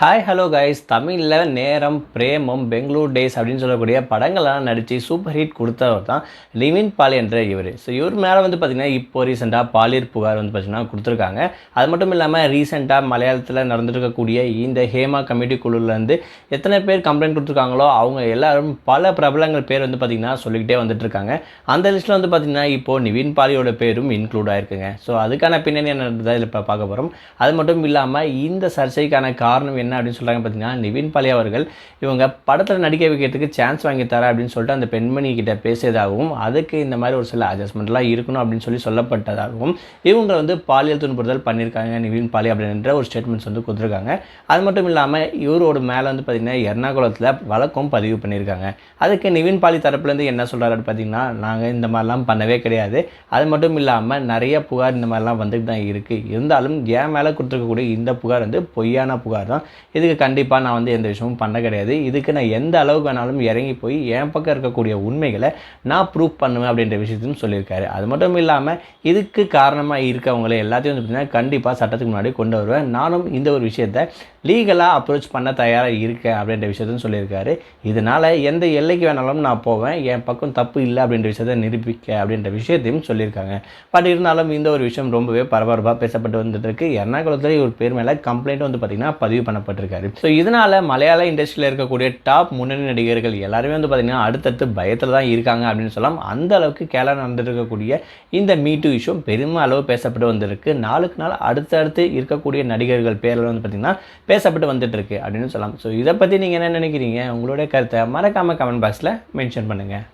Hi hello guys தமிழில் நேரம் பிரேமம் Bangalore days அப்படின்னு சொல்லக்கூடிய படங்கள்லாம் நடித்து சூப்பர் ஹிட் கொடுத்தவர் தான் லிவின் பால் என்ற இவர். ஸோ இவர் மேலே வந்து பார்த்திங்கன்னா இப்போ ரீசெண்டாக பாலியர் புகார் வந்து பார்த்திங்கன்னா கொடுத்துருக்காங்க. அது மட்டும் இல்லாமல் ரீசெண்டாக மலையாளத்தில் நடந்துருக்கக்கூடிய இந்த ஹேமா கமிட்டி குழுலேருந்து எத்தனை பேர் கம்ப்ளைண்ட் கொடுத்துருக்காங்களோ அவங்க எல்லாரும் பல பிரபலங்கள் பேர் வந்து பார்த்திங்கன்னா சொல்லிக்கிட்டே வந்துட்டுருக்காங்க. அந்த லிஸ்ட்டில் வந்து பார்த்திங்கன்னா இப்போது நிவின் பாலியோட பேரும் இன்க்ளூட் ஆயிருக்குங்க. ஸோ அதுக்கான பின்னணி என்ன இதில் இப்போ பார்க்க போகிறோம் அது மட்டும் இல்லாமல் இந்த சர்ச்சைக்கான காரணம் என்ன அப்படின்னு சொல்கிறாங்க பார்த்தீங்கன்னா நிவின் பாலி அவர்கள் இவங்க படத்தில் நடிக்க வைக்கிறதுக்கு சான்ஸ் வாங்கி தர அப்படின்னு சொல்லிட்டு அந்த பெண்மணி கிட்ட பேசியதாகவும் அதுக்கு இந்த மாதிரி ஒரு சில அட்ஜஸ்ட்மெண்ட்லாம் இருக்கணும் அப்படின்னு சொல்லி சொல்லப்பட்டதாகவும் இவங்க வந்து பாலியல் துன்புறுதல் பண்ணியிருக்காங்க நிவின் பாலி அப்படின்ற ஒரு ஸ்டேட்மெண்ட்ஸ் வந்து கொடுத்துருக்காங்க. அது மட்டும் இல்லாமல் இவரோட மேலே வந்து பார்த்திங்கன்னா எர்ணாகுளத்தில் வழக்கம் பதிவு பண்ணியிருக்காங்க. அதுக்கு நிவின் பாலி தரப்புலேருந்து என்ன சொல்கிறாரு பார்த்தீங்கன்னா நாங்கள் இந்த மாதிரிலாம் பண்ணவே கிடையாது. அது மட்டும் இல்லாமல் நிறைய புகார் இந்த மாதிரிலாம் வந்துட்டு தான் இருக்குது இருந்தாலும் என் மேலே கொடுத்துருக்கக்கூடிய இந்த புகார் வந்து பொய்யான புகார் தான். இதுக்கு கண்டிப்பாக நான் வந்து எந்த விஷயமும் பண்ண கிடையாது. இதுக்கு நான் எந்த அளவுக்கு வேணாலும் இறங்கி போய் என் பக்கம் இருக்கக்கூடிய உண்மைகளை நான் ப்ரூவ் பண்ணுவேன் அப்படின்ற விஷயத்தையும் சொல்லியிருக்காரு. அது மட்டும் இல்லாமல் இதுக்கு காரணமாக இருக்கவங்களை எல்லாத்தையும் வந்து பார்த்தீங்கன்னா கண்டிப்பாக சட்டத்துக்கு முன்னாடி கொண்டு வருவேன். நானும் இந்த ஒரு விஷயத்தை லீகலாக அப்ரோச் பண்ண தயாராக இருக்கேன் அப்படின்ற விஷயத்தையும் சொல்லியிருக்காரு. இதனால் எந்த எல்லைக்கு வேணாலும் நான் போவேன். என் பக்கம் தப்பு இல்லை அப்படின்ற விஷயத்தை நிரூபிக்க அப்படின்ற விஷயத்தையும் சொல்லியிருக்காங்க. பட் இருந்தாலும் இந்த ஒரு விஷயம் ரொம்பவே பரபரப்பாக பேசப்பட்டு வந்துட்டு இருக்கு எர்ணாகுளத்தில் ஒரு பேர் மேலே கம்ப்ளைண்ட் வந்து பார்த்திங்கன்னா பதிவு பண்ணப்பட்டிருக்காரு ஸோ இதனால் மலையாள இண்டஸ்ட்ரியில் இருக்கக்கூடிய டாப் முன்னணி நடிகர்கள் எல்லாருமே வந்து பார்த்திங்கன்னா அடுத்தடுத்து பயத்தில் தான் இருக்காங்க அப்படின்னு சொல்லலாம். அந்த அளவுக்கு கேரளா நடந்திருக்கக்கூடிய இந்த மீட்டு இஷ்யூ பெரும் அளவு பேசப்பட்டு வந்திருக்கு. நாளுக்கு நாள் அடுத்தடுத்து இருக்கக்கூடிய நடிகர்கள் பேரில் வந்து பார்த்திங்கன்னா பேசப்பட்டு வந்துட்டு இருக்கு அப்படின்னு சொல்லலாம். ஸோ இதை பற்றி நீங்கள் என்ன நினைக்கிறீங்க? உங்களுடைய கருத்தை மறக்காமல் கமெண்ட் பாக்ஸில் மென்ஷன் பண்ணுங்கள்